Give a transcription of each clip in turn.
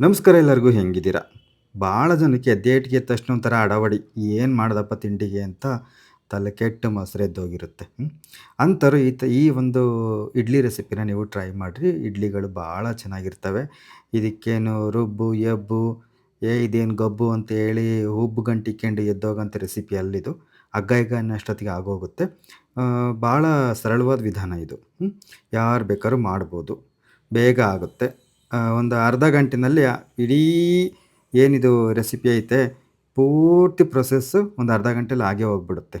ನಮಸ್ಕಾರ ಎಲ್ಲರಿಗೂ ಹೆಂಗಿದ್ದೀರಾ? ಭಾಳ ಜನಕ್ಕೆ ಎದ್ದೇಟಿಗೆ ಎದ್ದ ತಕ್ಷಣ ಒಂಥರ ಅಡವಡಿ ಏನು ಮಾಡ್ದಪ್ಪ ತಿಂಡಿಗೆ ಅಂತ ತಲೆ ಕೆಟ್ಟು ಮೊಸರು ಎದ್ದೋಗಿರುತ್ತೆ. ಹ್ಮ್. ಅಂಥವ್ರು ಈ ತ ಈ ಒಂದು ಇಡ್ಲಿ ರೆಸಿಪಿನ ನೀವು ಟ್ರೈ ಮಾಡಿರಿ. ಇಡ್ಲಿಗಳು ಭಾಳ ಚೆನ್ನಾಗಿರ್ತವೆ. ಇದಕ್ಕೇನು ರುಬ್ಬು, ಎಬ್ಬು, ಏ ಇದೇನು ಗಬ್ಬು ಅಂತ ಹೇಳಿ ಉಬ್ಬು ಗಂಟಿಕೊಂಡು ಎದ್ದೋಗಂಥ ರೆಸಿಪಿ ಅಲ್ಲಿದು. ಹಗ್ಗ ಈಗ ಆಗೋಗುತ್ತೆ. ಭಾಳ ಸರಳವಾದ ವಿಧಾನ ಇದು. ಯಾರು ಬೇಕಾದ್ರೂ ಮಾಡ್ಬೋದು. ಬೇಗ ಆಗುತ್ತೆ. ಒಂದು ಅರ್ಧ ಗಂಟಿನಲ್ಲಿ ಇಡೀ ಏನಿದು ರೆಸಿಪಿ ಐತೆ, ಪೂರ್ತಿ ಪ್ರೊಸೆಸ್ಸು ಒಂದು ಅರ್ಧ ಗಂಟೆಲಿ ಆಗೇ ಹೋಗ್ಬಿಡುತ್ತೆ.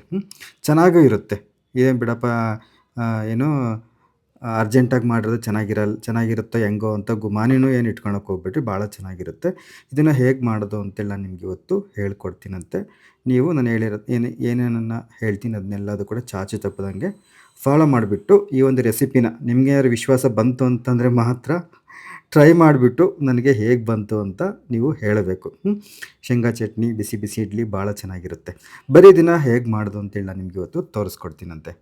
ಚೆನ್ನಾಗೂ ಇರುತ್ತೆ. ಏನು ಬಿಡಪ್ಪ ಏನು ಅರ್ಜೆಂಟಾಗಿ ಮಾಡಿರೋದು ಚೆನ್ನಾಗಿರಲ್ಲ ಚೆನ್ನಾಗಿರುತ್ತೋ ಹೆಂಗೋ ಅಂತ ಗುಮಾನಿನೂ ಏನು ಇಟ್ಕೊಳಕ್ಕೆ ಹೋಗ್ಬಿಟ್ರಿ ಭಾಳ ಚೆನ್ನಾಗಿರುತ್ತೆ. ಇದನ್ನು ಹೇಗೆ ಮಾಡೋದು ಅಂತೆಲ್ಲ ನಿಮ್ಗೆ ಇವತ್ತು ಹೇಳ್ಕೊಡ್ತೀನಂತೆ. ನೀವು ನಾನು ಹೇಳಿರೋ, ಏನು, ಏನೇನನ್ನು ಹೇಳ್ತೀನಿ ಅದನ್ನೆಲ್ಲದು ಕೂಡ ಚಾಚು ತಪ್ಪದಂಗೆ ಫಾಲೋ ಮಾಡಿಬಿಟ್ಟು ಈ ಒಂದು ರೆಸಿಪಿನ ನಿಮಗೆ ವಿಶ್ವಾಸ ಬಂತು ಅಂತಂದರೆ ಮಾತ್ರ ಟ್ರೈ ಮಾಡಿಬಿಟ್ಟು ನನಗೆ ಹೇಗೆ ಬಂತು ಅಂತ ನೀವು ಹೇಳಬೇಕು. ಶೇಂಗಾ ಚಟ್ನಿ, ಬಿಸಿ ಬಿಸಿ ಇಡ್ಲಿ ಭಾಳ ಚೆನ್ನಾಗಿರುತ್ತೆ. ಬರೀ ದಿನ ಹೇಗೆ ಮಾಡೋದು ಅಂತೇಳಿ ನಾನು ನಿಮಗೆ ಇವತ್ತು ತೋರಿಸ್ಕೊಡ್ತೀನಂತೆ.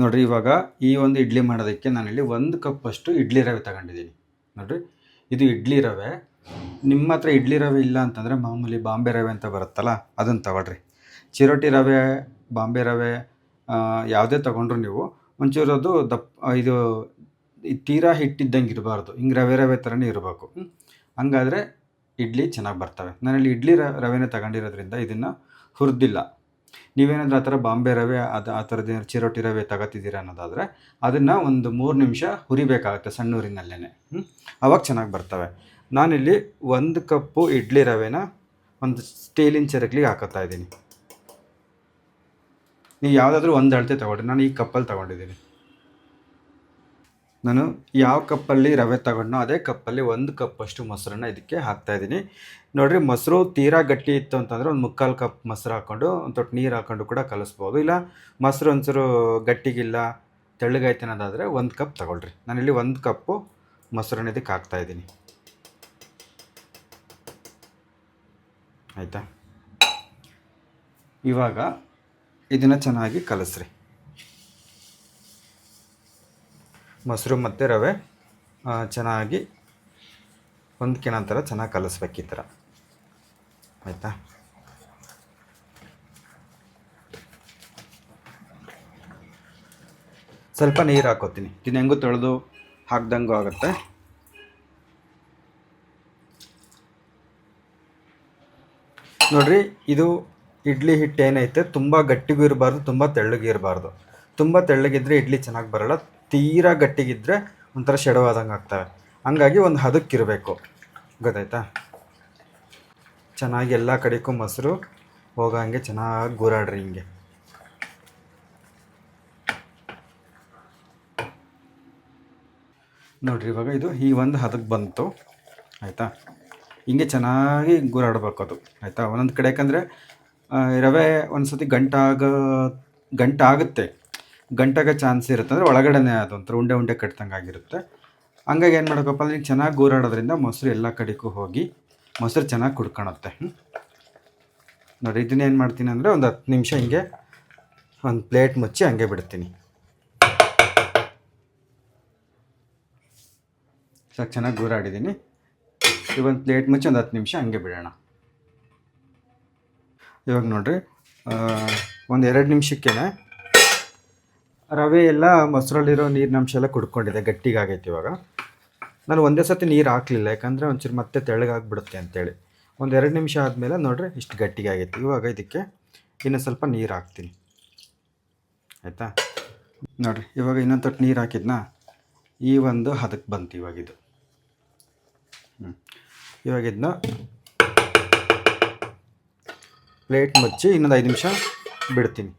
ನೋಡ್ರಿ, ಇವಾಗ ಈ ಒಂದು ಇಡ್ಲಿ ಮಾಡೋದಕ್ಕೆ ನಾನಿಲ್ಲಿ ಒಂದು ಕಪ್ಪಷ್ಟು ಇಡ್ಲಿ ರವೆ ತಗೊಂಡಿದ್ದೀನಿ. ನೋಡ್ರಿ, ಇದು ಇಡ್ಲಿ ರವೆ. ನಿಮ್ಮ ಹತ್ರ ಇಡ್ಲಿ ರವೆ ಇಲ್ಲ ಅಂತಂದರೆ ಮಾಮೂಲಿ ಬಾಂಬೆ ರವೆ ಅಂತ ಬರುತ್ತಲ್ಲ, ಅದನ್ನು ತಗೊಳ್ರಿ. ಚಿರೋಟಿ ರವೆ, ಬಾಂಬೆ ರವೆ ಯಾವುದೇ ತೊಗೊಂಡ್ರು ನೀವು. ಒಂಚೂರು ಅದು ದಪ್ಪ, ಇದು ತೀರಾ ಹಿಟ್ಟಿದ್ದಂಗೆ ಇರಬಾರ್ದು. ಹಿಂಗೆ ರವೆ ರವೆ ಥರನೇ ಇರಬೇಕು. ಹಂಗಾದರೆ ಇಡ್ಲಿ ಚೆನ್ನಾಗಿ ಬರ್ತವೆ. ನಾನಲ್ಲಿ ಇಡ್ಲಿ ರವೆನೇ ತಗೊಂಡಿರೋದ್ರಿಂದ ಇದನ್ನು ಹುರಿದಿಲ್ಲ. ನೀವೇನಾದರೂ ಆ ಥರ ಬಾಂಬೆ ರವೆ, ಅದು ಆ ಥರದ್ದು ಏನಾದ್ರು ಚಿರೋಟಿ ರವೆ ತಗೋತಿದ್ದೀರಾ ಅನ್ನೋದಾದರೆ ಅದನ್ನು ಒಂದು ಮೂರು ನಿಮಿಷ ಹುರಿಬೇಕಾಗುತ್ತೆ ಸಣ್ಣೂರಿನಲ್ಲೇ ಅವಾಗ ಚೆನ್ನಾಗಿ ಬರ್ತವೆ. ನಾನಿಲ್ಲಿ ಒಂದು ಕಪ್ಪು ಇಡ್ಲಿ ರವೆನ ಒಂದು ಸ್ಟೀಲಿನ ಚರಕ್ಲಿಗೆ ಹಾಕೋತಾ ಇದ್ದೀನಿ. ನೀವು ಯಾವುದಾದ್ರೂ ಒಂದು ಅಳತೆ ತೊಗೊಂಡ್ರಿ ನಾನು ಈ ಕಪ್ಪಲ್ಲಿ ತಗೊಂಡಿದ್ದೀನಿ. ನಾನು ಯಾವ ಕಪ್ಪಲ್ಲಿ ರವೆ ತಗೊಂಡೋ ಅದೇ ಕಪ್ಪಲ್ಲಿ ಒಂದು ಕಪ್ಪಷ್ಟು ಮೊಸರನ್ನ ಇದಕ್ಕೆ ಹಾಕ್ತಾ ಇದ್ದೀನಿ. ನೋಡಿರಿ, ಮೊಸರು ತೀರಾ ಗಟ್ಟಿ ಇತ್ತು ಅಂತಂದರೆ ಒಂದು ಮುಕ್ಕಾಲು ಕಪ್ ಮೊಸರು ಹಾಕ್ಕೊಂಡು, ಒಂದು ತೊಟ್ಟು ನೀರು ಹಾಕ್ಕೊಂಡು ಕೂಡ ಕಲಿಸ್ಬೋದು. ಇಲ್ಲ, ಮೊಸರು ಒಂಚೂರು ಗಟ್ಟಿಗಿಲ್ಲ ತೆಳ್ಳಗೈತೆ ಅನ್ನೋದಾದರೆ ಒಂದು ಕಪ್ ತಗೊಳ್ರಿ. ನಾನಿಲ್ಲಿ ಒಂದು ಕಪ್ಪು ಮೊಸರನ್ನ ಇದಕ್ಕೆ ಹಾಕ್ತಾ ಇದ್ದೀನಿ. ಆಯಿತಾ? ಇವಾಗ ಇದನ್ನು ಚೆನ್ನಾಗಿ ಕಲಿಸ್ರಿ. ಮೊಸರು ಮತ್ತು ರವೆ ಚೆನ್ನಾಗಿ ಕಿಣ ಥರ ಚೆನ್ನಾಗಿ ಕಲಿಸ್ಬೇಕು ಈ ಥರ ಆಯಿತಾ? ಸ್ವಲ್ಪ ನೀರು ಹಾಕೋತೀನಿ. ಇದನ್ನ ಹೆಂಗೂ ತೊಳೆದು ಹಾಕ್ದಂಗೂ ಆಗುತ್ತೆ. ನೋಡ್ರಿ, ಇದು ಇಡ್ಲಿ ಹಿಟ್ಟು ಏನೈತೆ, ತುಂಬ ಗಟ್ಟಿಗೂ ಇರಬಾರ್ದು, ತುಂಬ ತೆಳ್ಳಗೂ ಇರಬಾರ್ದು. ತುಂಬ ತೆಳ್ಳಗಿದ್ರೆ ಇಡ್ಲಿ ಚೆನ್ನಾಗಿ ಬರಲ್ಲ. ತೀರಾ ಗಟ್ಟಿಗಿದ್ರೆ ಒಂಥರ ಆದಂಗೆ ಆಗ್ತವೆ. ಹಂಗಾಗಿ ಒಂದು ಹದಕ್ಕಿರಬೇಕು. ಗೊತ್ತಾಯ್ತಾ? ಚೆನ್ನಾಗಿ ಎಲ್ಲ ಕಡೆಗೂ ಮೊಸರು ಹೋಗಂಗೆ ಚೆನ್ನಾಗಿ ಗೂರಾಡ್ರಿ ಹಿಂಗೆ. ನೋಡ್ರಿ, ಇವಾಗ ಇದು ಈ ಒಂದು ಹದಕ್ಕೆ ಬಂತು. ಆಯಿತಾ? ಹಿಂಗೆ ಚೆನ್ನಾಗಿ ಗುರಾಡ್ಬೇಕು ಅದು. ಆಯಿತಾ? ಒಂದೊಂದು ಕಡೆ ಯಾಕಂದರೆ ರವೆ ಒಂದು ಸತಿ ಗಂಟಾಗ, ಗಂಟಾಗುತ್ತೆ. ಗಂಟಾಗ ಚಾನ್ಸ್ ಇರುತ್ತೆ ಅಂದರೆ ಒಳಗಡೆನೇ ಅದೊಂಥರ ಉಂಡೆ ಉಂಡೆ ಕಟ್ದಂಗೆ ಆಗಿರುತ್ತೆ ಹಂಗಾಗಿ ಏನು ಮಾಡಬೇಕಪ್ಪ ಅಂದರೆ ಚೆನ್ನಾಗಿ ಗೂರಾಡೋದ್ರಿಂದ ಮೊಸರು ಎಲ್ಲ ಕಡೆಗೂ ಹೋಗಿ ಮೊಸರು ಚೆನ್ನಾಗಿ ಕುಡ್ಕೊಳುತ್ತೆ ನೋಡಿ, ಇದನ್ನ ಏನು ಮಾಡ್ತೀನಿ ಅಂದರೆ ಒಂದು ಹತ್ತು ನಿಮಿಷ ಹಿಂಗೆ ಒಂದು ಪ್ಲೇಟ್ ಮುಚ್ಚಿ ಹಂಗೆ ಬಿಡ್ತೀನಿ. ಸಾಕು ಚೆನ್ನಾಗಿ ಗೂರಾಡಿದ್ದೀನಿ ಈಗ ಒಂದು ಪ್ಲೇಟ್ ಮುಚ್ಚಿ ಒಂದು ಹತ್ತು ನಿಮಿಷ ಹಂಗೆ ಬಿಡೋಣ. ಇವಾಗ ನೋಡಿರಿ ಒಂದು ಎರಡು ನಿಮಿಷಕ್ಕೇ ರವೆ ಎಲ್ಲ ಮೊಸರಲ್ಲಿರೋ ನೀರಿನಂಶ ಎಲ್ಲ ಕುಡ್ಕೊಂಡಿದೆ ಗಟ್ಟಿಗಾಗೈತೆ ಇವಾಗ. ನಾನು ಒಂದೇ ಸತಿ ನೀರು ಹಾಕಲಿಲ್ಲ, ಯಾಕಂದರೆ ಒಂಚೂರು ಮತ್ತೆ ತೆಳ್ಳಗಾಗ್ಬಿಡುತ್ತೆ ಅಂತೇಳಿ. ಒಂದು ಎರಡು ನಿಮಿಷ ಆದಮೇಲೆ ನೋಡ್ರಿ ಇಷ್ಟು ಗಟ್ಟಿಗೆ ಆಗೈತೆ. ಇವಾಗ ಇದಕ್ಕೆ ಇನ್ನೂ ಸ್ವಲ್ಪ ನೀರು ಹಾಕ್ತೀನಿ. ಆಯಿತಾ? ನೋಡ್ರಿ, ಇವಾಗ ಇನ್ನೊಂದು ತೊಟ್ಟು ನೀರು ಹಾಕಿದ್ನಾ? ಈ ಒಂದು ಹದಕ್ಕೆ ಬಂತು ಇವಾಗಿದು ಹ್ಞೂ ಇವಾಗ ಇದನ್ನ ಪ್ಲೇಟ್ ಮುಚ್ಚಿ ಇನ್ನೊಂದು ಐದು ನಿಮಿಷ ಬಿಡ್ತೀನಿ.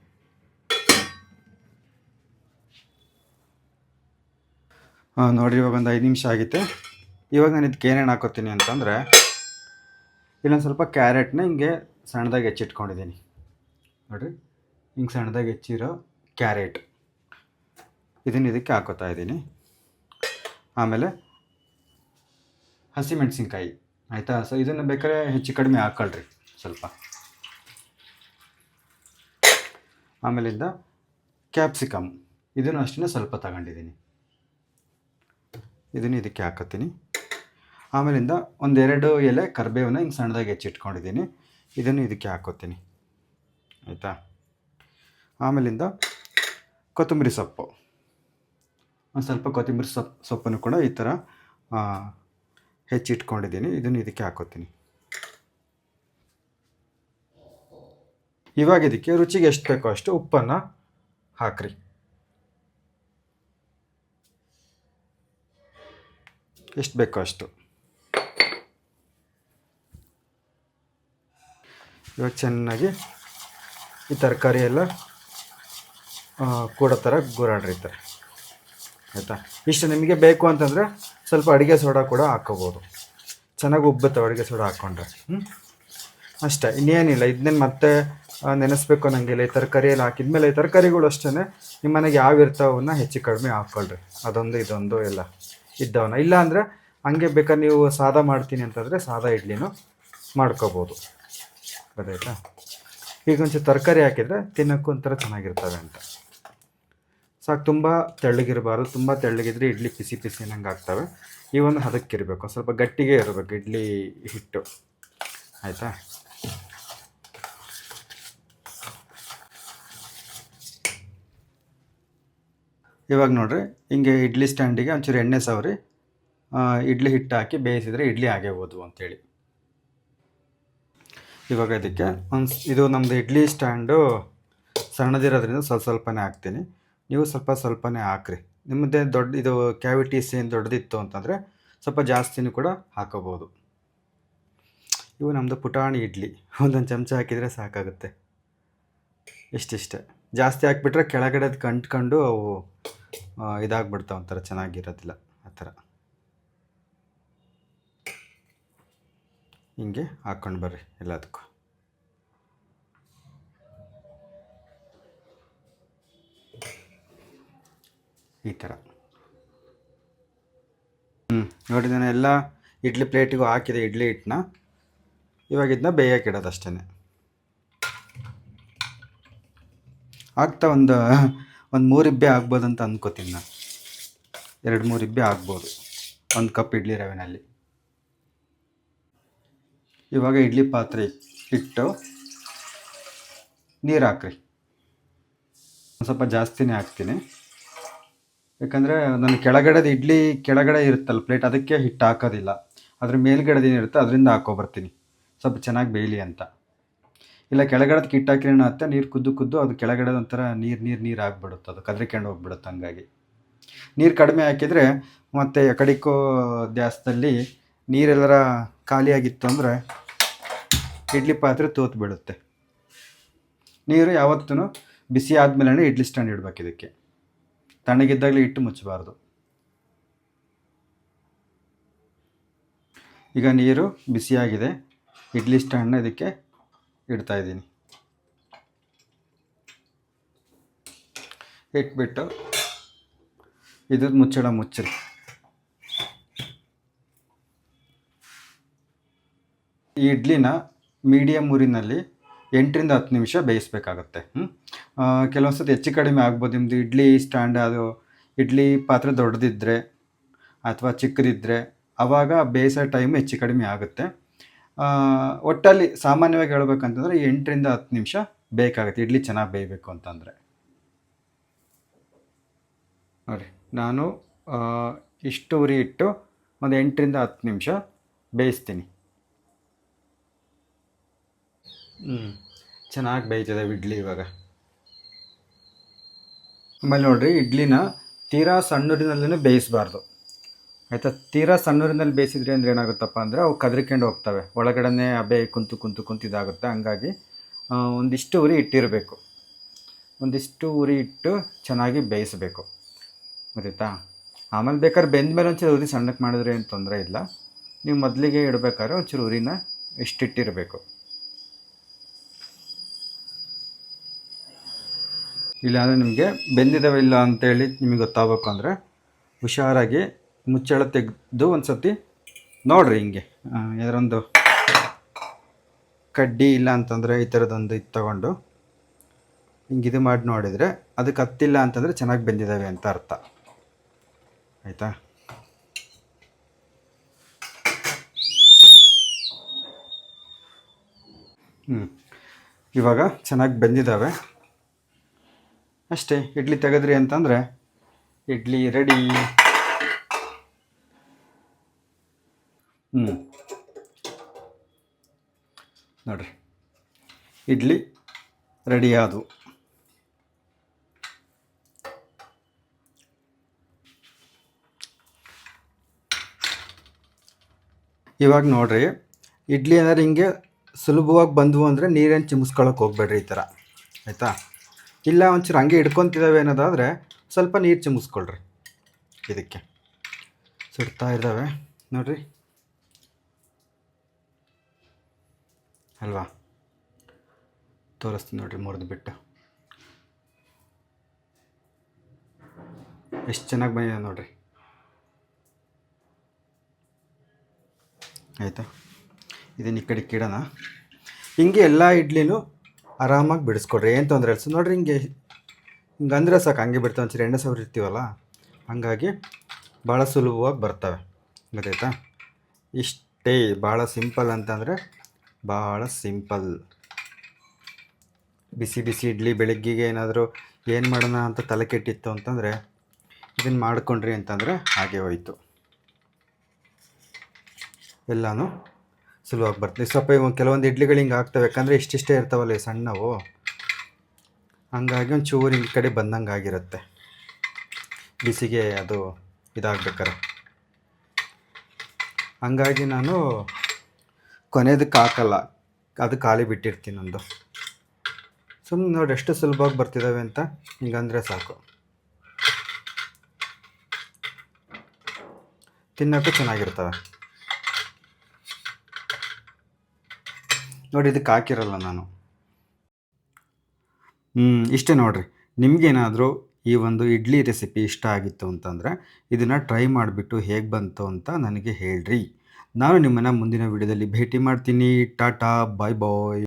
ಹಾಂ ನೋಡಿರಿ, ಇವಾಗ ಒಂದು ಐದು ನಿಮಿಷ ಆಗಿತ್ತು. ಇವಾಗ ನಾನು ಇದಕ್ಕೆ ಏನೇನು ಹಾಕೋತೀನಿ ಅಂತಂದರೆ, ಇಲ್ಲೊಂದು ಸ್ವಲ್ಪ ಕ್ಯಾರೆಟ್ನ ಹಿಂಗೆ ಸಣ್ಣದಾಗಿ ಹೆಚ್ಚಿಟ್ಕೊಂಡಿದ್ದೀನಿ. ನೋಡಿರಿ, ಹಿಂಗೆ ಸಣ್ಣದಾಗಿ ಹೆಚ್ಚಿರೋ ಕ್ಯಾರೆಟ್. ಇದನ್ನು ಇದಕ್ಕೆ ಹಾಕೋತಾ ಇದ್ದೀನಿ. ಆಮೇಲೆ ಹಸಿಮೆಣ್ಸಿನ್ಕಾಯಿ. ಆಯಿತಾ? ಸೊ ಇದನ್ನು ಬೇಕಾದ್ರೆ ಹೆಚ್ಚು ಕಡಿಮೆ ಹಾಕ್ಕೊಳ್ರಿ ಸ್ವಲ್ಪ. ಆಮೇಲಿಂದ ಕ್ಯಾಪ್ಸಿಕಮ್. ಇದನ್ನು ಅಷ್ಟೇ ಸ್ವಲ್ಪ ತಗೊಂಡಿದ್ದೀನಿ. ಇದನ್ನು ಇದಕ್ಕೆ ಹಾಕತ್ತೀನಿ. ಆಮೇಲಿಂದ ಒಂದೆರಡು ಎಲೆ ಕರಿಬೇವನ್ನ ಹಿಂಗೆ ಸಣ್ಣದಾಗಿ ಹೆಚ್ಚಿಟ್ಕೊಂಡಿದ್ದೀನಿ ಇದನ್ನು ಇದಕ್ಕೆ ಹಾಕೋತೀನಿ. ಆಯಿತಾ? ಆಮೇಲಿಂದ ಕೊತ್ತಂಬರಿ ಸೊಪ್ಪು. ಒಂದು ಸ್ವಲ್ಪ ಕೊತ್ತಂಬರಿ ಸೊಪ್ಪು ಸೊಪ್ಪನ್ನು ಕೂಡ ಈ ಥರ ಹೆಚ್ಚಿಟ್ಕೊಂಡಿದ್ದೀನಿ ಇದನ್ನು ಇದಕ್ಕೆ ಹಾಕೋತೀನಿ. ಇವಾಗ ಇದಕ್ಕೆ ರುಚಿಗೆ ಎಷ್ಟು ಬೇಕೋ ಅಷ್ಟು ಉಪ್ಪನ್ನು ಹಾಕ್ರಿ. ಎಷ್ಟು ಬೇಕೋ ಅಷ್ಟು. ಇವಾಗ ಚೆನ್ನಾಗಿ ಈ ತರಕಾರಿ ಎಲ್ಲ ಕೂಡ ಥರ ಈ ಥರ ಆಯಿತಾ? ಇಷ್ಟು ನಿಮಗೆ ಬೇಕು ಅಂತಂದರೆ ಸ್ವಲ್ಪ ಅಡುಗೆ ಸೋಡಾ ಕೂಡ ಹಾಕ್ಕೋಬೋದು ಚೆನ್ನಾಗಿ ಉಬ್ಬುತ್ತೆ ಅಡುಗೆ ಸೋಡಾ ಹಾಕ್ಕೊಂಡ್ರೆ ಹ್ಞೂ ಅಷ್ಟೇ, ಇನ್ನೇನಿಲ್ಲ. ಇದನ್ನೇನು ಮತ್ತೆ ನೆನೆಸ್ಬೇಕು ಅನ್ನಂಗಿಲ್ಲ. ಈ ತರಕಾರಿ ಎಲ್ಲ ಹಾಕಿದ್ಮೇಲೆ ಈ ತರಕಾರಿಗಳು ಅಷ್ಟೇ ನಿಮ್ಮ ಮನೆಗೆ ಯಾವ ಇರ್ತಾವನ್ನ ಹೆಚ್ಚು ಕಡಿಮೆ ಹಾಕ್ಕೊಳ್ರಿ ಅದೊಂದು, ಇದೊಂದು ಎಲ್ಲ. ಇದ್ದವನ್ನ ಇಲ್ಲ ಅಂದರೆ ಹಂಗೆ ಬೇಕಾದ್ರೆ ನೀವು ಸಾದ ಮಾಡ್ತೀನಿ ಅಂತಂದರೆ ಸಾದಾ ಇಡ್ಲಿನೂ ಮಾಡ್ಕೋಬೋದು. ಗೊತ್ತಾಯ್ತಾ ಈಗ ಒಂಚೂರು ತರಕಾರಿ ಹಾಕಿದರೆ ತಿನ್ನೋಕ್ಕೂ ಒಂಥರ ಚೆನ್ನಾಗಿರ್ತವೆ ಅಂತ. ಸಾಕು, ತುಂಬ ತೆಳ್ಳಗಿರಬಾರ್ದು. ತುಂಬ ತೆಳ್ಳಗಿದ್ರೆ ಇಡ್ಲಿ ಪಿಸಿ ಪಿಸಿ ನಂಗೆ ಆಗ್ತವೆ. ಈ ಒಂದು ಹದಕ್ಕಿರಬೇಕು. ಸ್ವಲ್ಪ ಗಟ್ಟಿಗೆ ಇರಬೇಕು, ಇಡ್ಲಿ ಹಿಟ್ಟು. ಆಯಿತಾ? ಇವಾಗ ನೋಡ್ರಿ, ಹಿಂಗೆ ಇಡ್ಲಿ ಸ್ಟ್ಯಾಂಡಿಗೆ ಒಂಚೂರು ಎಣ್ಣೆ ಸವರಿ ಇಡ್ಲಿ ಹಿಟ್ಟು ಹಾಕಿ ಬೇಯಿಸಿದರೆ ಇಡ್ಲಿ ಆಗೇಬೋದು ಅಂತೇಳಿ. ಇವಾಗ ಇದಕ್ಕೆ ಒಂದು ಇದು ನಮ್ಮದು ಇಡ್ಲಿ ಸ್ಟ್ಯಾಂಡು ಸಣ್ಣದಿರೋದ್ರಿಂದ ಸ್ವಲ್ಪ ಸ್ವಲ್ಪನೇ ಹಾಕ್ತೀನಿ. ನೀವು ಸ್ವಲ್ಪ ಸ್ವಲ್ಪನೇ ಹಾಕ್ರಿ. ನಿಮ್ಮದೇ ದೊಡ್ಡ, ಇದು ಕ್ಯಾವಿಟೀಸ್ ಏನು ದೊಡ್ಡದಿತ್ತು ಅಂತಂದರೆ ಸ್ವಲ್ಪ ಜಾಸ್ತಿನೂ ಕೂಡ ಹಾಕೋಬೋದು ಇವು ನಮ್ಮದು ಪುಟಾಣಿ ಇಡ್ಲಿ. ಒಂದೊಂದು ಚಮಚ ಹಾಕಿದರೆ ಸಾಕಾಗುತ್ತೆ. ಇಷ್ಟಿಷ್ಟೇ. ಜಾಸ್ತಿ ಹಾಕ್ಬಿಟ್ರೆ ಕೆಳಗಡೆ ಅದು ಕಂಟ್ಕೊಂಡು ಅವು ಇದಾಗ್ಬಿಡ್ತಾವೆ ಒಂಥರ ಚೆನ್ನಾಗಿರೋದಿಲ್ಲ, ಆ ಥರ. ಹಿಂಗೆ ಹಾಕ್ಕೊಂಡು ಬರ್ರಿ ಎಲ್ಲದಕ್ಕೂ. ಈ ಥರ. ಹ್ಞೂ ನೋಡಿ ನಾನು ಎಲ್ಲ ಇಡ್ಲಿ ಪ್ಲೇಟಿಗೂ ಹಾಕಿದೆ ಇಡ್ಲಿ ಹಿಟ್ಟನ್ನ ಇವಾಗ ಇದನ್ನ ಬೇಯಕ್ಕೆ ಇಡೋದು ಅಷ್ಟೇ ಆಗ್ತಾ ಒಂದು ಒಂದು ಮೂರು ಇಬ್ಬೆ ಆಗ್ಬೋದು ಅಂತ ಅಂದ್ಕೋತೀನಿ ನಾನು. ಎರಡು ಮೂರು ಇಬ್ಬೆ ಆಗ್ಬೋದು. ಒಂದು ಕಪ್ ಇಡ್ಲಿ ರವೆನಲ್ಲಿ. ಇವಾಗ ಇಡ್ಲಿ ಪಾತ್ರೆ ಇಟ್ಟು ನೀರು ಹಾಕ್ರಿ. ಸ್ವಲ್ಪ ಜಾಸ್ತಿನೇ ಹಾಕ್ತೀನಿ. ಯಾಕಂದರೆ ನಾನು ಕೆಳಗಡೆದು ಇಡ್ಲಿ ಕೆಳಗಡೆ ಇರುತ್ತಲ್ಲ ಪ್ಲೇಟ್ ಅದಕ್ಕೆ ಹಿಟ್ಟು ಹಾಕೋದಿಲ್ಲ. ಅದ್ರ ಮೇಲ್ಗಡೆದೇನಿರುತ್ತೆ ಅದರಿಂದ ಹಾಕೊಬರ್ತೀನಿ. ಸ್ವಲ್ಪ ಚೆನ್ನಾಗಿ ಬೇಯಲಿ ಅಂತ. ಇಲ್ಲ ಕೆಳಗಡೆದು ಕಿಟ್ಟು ಹತ್ತೆ ನೀರು ಕುದ್ದು ಕುದ್ದು ಅದು ಕೆಳಗಡೆ ಒಂಥರ ನೀರು ನೀರು ನೀರು ಆಗಿಬಿಡುತ್ತೆ. ಅದು ಕದ್ರಿಕೊಂಡು ಹೋಗ್ಬಿಡುತ್ತೆ ಹಂಗಾಗಿ. ನೀರು ಕಡಿಮೆ ಹಾಕಿದರೆ ಮತ್ತು ಕಡಿಕೋ ದ್ಯಾಸದಲ್ಲಿ ನೀರೆಲ್ಲರ ಖಾಲಿಯಾಗಿತ್ತು ಅಂದರೆ ಇಡ್ಲಿ ಪಾತ್ರೆ ತೋತು ಬಿಡುತ್ತೆ ನೀರು ಯಾವತ್ತೂ ಬಿಸಿ ಆದಮೇಲೆ ಇಡ್ಲಿ ಸ್ಟ್ಯಾಂಡ್ ಇಡಬೇಕು ಇದಕ್ಕೆ. ತಣ್ಣಗಿದ್ದಾಗಲೇ ಇಟ್ಟು ಮುಚ್ಚಬಾರ್ದು. ಈಗ ನೀರು ಬಿಸಿಯಾಗಿದೆ. ಇಡ್ಲಿ ಸ್ಟ್ಯಾಂಡ್ನ ಇದಕ್ಕೆ ಇಡ್ತಾ ಇದ್ದೀನಿ. ಇಟ್ಬಿಟ್ಟು ಇದು ಮುಚ್ಚಳ ಮುಚ್ಚಿರಿ. ಈ ಇಡ್ಲಿನ ಮೀಡಿಯಮ್ ಊರಿನಲ್ಲಿ ಎಂಟರಿಂದ ಹತ್ತು ನಿಮಿಷ ಬೇಯಿಸ್ಬೇಕಾಗತ್ತೆ. ಕೆಲವೊಂದು ಸತಿ ಹೆಚ್ಚು ಕಡಿಮೆ ಆಗ್ಬೋದು. ನಿಮ್ಮದು ಇಡ್ಲಿ ಸ್ಟ್ಯಾಂಡ್ ಅದು ಇಡ್ಲಿ ಪಾತ್ರೆ ದೊಡ್ಡದಿದ್ದರೆ ಅಥವಾ ಚಿಕ್ಕದಿದ್ದರೆ ಆವಾಗ ಬೇಯಿಸೋ ಟೈಮ್ ಹೆಚ್ಚು ಕಡಿಮೆ ಆಗುತ್ತೆ. ಒಟ್ಟಲ್ಲಿ ಸಾಮಾನ್ಯವಾಗಿ ಹೇಳ್ಬೇಕಂತಂದರೆ ಎಂಟರಿಂದ ಹತ್ತು ನಿಮಿಷ ಬೇಕಾಗುತ್ತೆ. ಇಡ್ಲಿ ಚೆನ್ನಾಗಿ ಬೇಯಬೇಕು ಅಂತಂದರೆ. ನೋಡಿ, ನಾನು ಇಷ್ಟು ಉರಿ ಇಟ್ಟು ಒಂದು ಎಂಟರಿಂದ ಹತ್ತು ನಿಮಿಷ ಬೇಯಿಸ್ತೀನಿ. ಹ್ಞೂ ಚೆನ್ನಾಗಿ ಬೇಯ್ತದೆ ಇಡ್ಲಿ ಇವಾಗ. ಆಮೇಲೆ ನೋಡಿರಿ, ಇಡ್ಲಿನ ತೀರಾ ಸಣ್ಣದಿನಲ್ಲೂ ಬೇಯಿಸಬಾರ್ದು. ಆಯಿತಾ, ತೀರಾ ಸಣ್ಣೂರಿನಲ್ಲಿ ಬೇಯಿಸಿದ್ರೆ ಅಂದರೆ ಏನಾಗುತ್ತಪ್ಪ ಅಂದರೆ ಅವು ಕದ್ರಿಕೊಂಡು ಹೋಗ್ತವೆ. ಒಳಗಡೆನೇ ಅಬೆ ಕುಂತು ಕುಂತು ಕುಂತು ಇದಾಗುತ್ತೆ. ಹಂಗಾಗಿ ಒಂದಿಷ್ಟು ಉರಿ ಇಟ್ಟಿರಬೇಕು. ಒಂದಿಷ್ಟು ಉರಿ ಇಟ್ಟು ಚೆನ್ನಾಗಿ ಬೇಯಿಸಬೇಕು. ಗೊತ್ತಾಯ್ತಾ? ಆಮೇಲೆ ಬೇಕಾದ್ರೆ ಬೆಂದ ಮೇಲೆ ಒಂಚೂರು ಉರಿ ಸಣ್ಣಕ್ಕೆ ಮಾಡಿದ್ರೆ ಏನು ತೊಂದರೆ ಇಲ್ಲ. ನೀವು ಮೊದಲಿಗೆ ಇಡಬೇಕಾದ್ರೆ ಒಂಚೂರು ಉರಿನ ಇಷ್ಟಿಟ್ಟಿರಬೇಕು. ಇಲ್ಲಾಂದರೆ ನಿಮಗೆ ಬೆಂದಿದ್ದಾವೆ ಇಲ್ಲ ಅಂತೇಳಿ ನಿಮಗೆ ಗೊತ್ತಾಗಬೇಕು ಅಂದರೆ ಹುಷಾರಾಗಿ ಮುಚ್ಚಳ ತೆಗೆದು ಒಂದು ಸತಿ ನೋಡಿರಿ ಹಿಂಗೆ. ಇದರೊಂದು ಕಡ್ಡಿ ಇಲ್ಲ ಅಂತಂದರೆ ಈ ಥರದೊಂದು ಇದು ತೊಗೊಂಡು ಹಿಂಗೆ ಇದು ಮಾಡಿ ನೋಡಿದರೆ ಅದಕ್ಕೆ ಹತ್ತಿಲ್ಲ ಅಂತಂದರೆ ಚೆನ್ನಾಗಿ ಬೆಂದಿದ್ದಾವೆ ಅಂತ ಅರ್ಥ. ಆಯಿತಾ? ಹ್ಞೂ ಇವಾಗ ಚೆನ್ನಾಗಿ ಬೆಂದಿದ್ದಾವೆ ಅಷ್ಟೇ, ಇಡ್ಲಿ ತೆಗೆದ್ರಿ ಅಂತಂದರೆ ಇಡ್ಲಿ ರೆಡಿ ಹ್ಞೂ ನೋಡ್ರಿ. ಇಡ್ಲಿ ರೆಡಿಯಾದವು ಇವಾಗ ನೋಡ್ರಿ, ಇಡ್ಲಿ ಏನಾದ್ರು ಹಿಂಗೆ ಸುಲಭವಾಗಿ ಬಂದವು ಅಂದರೆ ನೀರೇನು ಚಿಮ್ಸ್ಕೊಳಕ್ಕೆ ಹೋಗ್ಬೇಡ್ರಿ ಈ ಥರ ಆಯಿತಾ? ಇಲ್ಲ ಒಂಚೂರು ಹಂಗೆ ಹಿಡ್ಕೊತಿದ್ದಾವೆ ಅನ್ನೋದಾದರೆ ಸ್ವಲ್ಪ ನೀರು ಚಿಮ್ಮಿಸ್ಕೊಳ್ರಿ ಇದಕ್ಕೆ. ಸುಡ್ತಾ ಇದ್ದಾವೆ ನೋಡ್ರಿ. ಅಲ್ವಾ? ತೋರಿಸ್ತೀನಿ ನೋಡ್ರಿ ಮುರಿದು ಬಿಟ್ಟು. ಎಷ್ಟು ಚೆನ್ನಾಗಿ ಬಂದಿದೆ ನೋಡ್ರಿ. ಆಯಿತಾ? ಇದನ್ನು ಈ ಕಡೆ ಇಡೋಣ ಹಿಂಗೆ ಎಲ್ಲ ಇಡ್ಲಿನೂ ಆರಾಮಾಗಿ ಬಿಡಿಸ್ಕೊಡ್ರಿ, ಏನು ತೊಂದರೆ ಇಲ್ಲ. ಸೊ ನೋಡ್ರಿ ಹಿಂಗೆ ಹಿಂಗೆ ಅಂದರೆ ಸಾಕು, ಹಂಗೆ ಬಿಡ್ತಾವೆ. ಒಂಚೂರು ಎಣ್ಣೆ ಸವರಿ ಇರ್ತೀವಲ್ಲ, ಹಾಗಾಗಿ ಭಾಳ ಸುಲಭವಾಗಿ ಬರ್ತವೆ. ಗೊತ್ತಾಯ್ತಾ? ಇಷ್ಟೇ, ಭಾಳ ಸಿಂಪಲ್ ಅಂತಂದರೆ ಭಾಳ ಸಿಂಪಲ್. ಬಿಸಿ ಬಿಸಿ ಇಡ್ಲಿ ಬೆಳಗ್ಗೆಗೆ ಏನಾದರೂ ಏನು ಮಾಡೋಣ ಅಂತ ತಲೆ ಕೆಟ್ಟಿತ್ತು ಅಂತಂದರೆ ಇದನ್ನು ಮಾಡಿಕೊಂಡ್ರಿ ಅಂತಂದರೆ ಹಾಗೆ ಹೋಯಿತು. ಎಲ್ಲನೂ ಸುಲಭವಾಗಿ ಬರ್ತದೆ ಸ್ವಲ್ಪ ಇವಾಗ ಕೆಲವೊಂದು ಇಡ್ಲಿಗಳು ಹಿಂಗೆ ಆಗ್ತವೆ, ಯಾಕಂದರೆ ಇಷ್ಟಿಷ್ಟೇ ಇರ್ತಾವಲ್ಲ ಸಣ್ಣವು. ಹಂಗಾಗಿ ಒಂದು ಚೂರು ಹಿಂಗೆ ಕಡೆ ಬಂದಂಗೆ ಆಗಿರುತ್ತೆ. ಬಿಸಿಗೆ ಅದು ಇದಾಗ್ಬೇಕಾರೆ. ಹಂಗಾಗಿ ನಾನು ಕೊನೆಯದಕ್ಕೆ ಹಾಕಲ್ಲ. ಅದು ಖಾಲಿ ಬಿಟ್ಟಿರ್ತೀನಿ ನಂದು. ಸುಮ್ಮನೆ ನೋಡಿ ಎಷ್ಟು ಸುಲಭವಾಗಿ ಬರ್ತಿದ್ದಾವೆ ಅಂತ. ಹಿಂಗಂದರೆ ಸಾಕು. ತಿನ್ನೋಕ್ಕೂ ಚೆನ್ನಾಗಿರ್ತವೆ. ನೋಡಿ ಇದಕ್ಕೆ ಹಾಕಿರಲ್ಲ ನಾನು. ಹ್ಞೂ ಇಷ್ಟೇ ನೋಡಿರಿ. ನಿಮಗೇನಾದರೂ ಈ ಒಂದು ಇಡ್ಲಿ ರೆಸಿಪಿ ಇಷ್ಟ ಆಗಿತ್ತು ಅಂತಂದರೆ ಇದನ್ನು ಟ್ರೈ ಮಾಡಿಬಿಟ್ಟು ಹೇಗೆ ಬಂತು ಅಂತ ನನಗೆ ಹೇಳ್ರಿ. ನಾನು ನಿಮ್ಮನ್ನ ಮುಂದಿನ ವಿಡಿಯೋದಲ್ಲಿ ಭೇಟಿ ಮಾಡ್ತೀನಿ. ಟಾಟಾ ಬಾಯ್ ಬಾಯ್.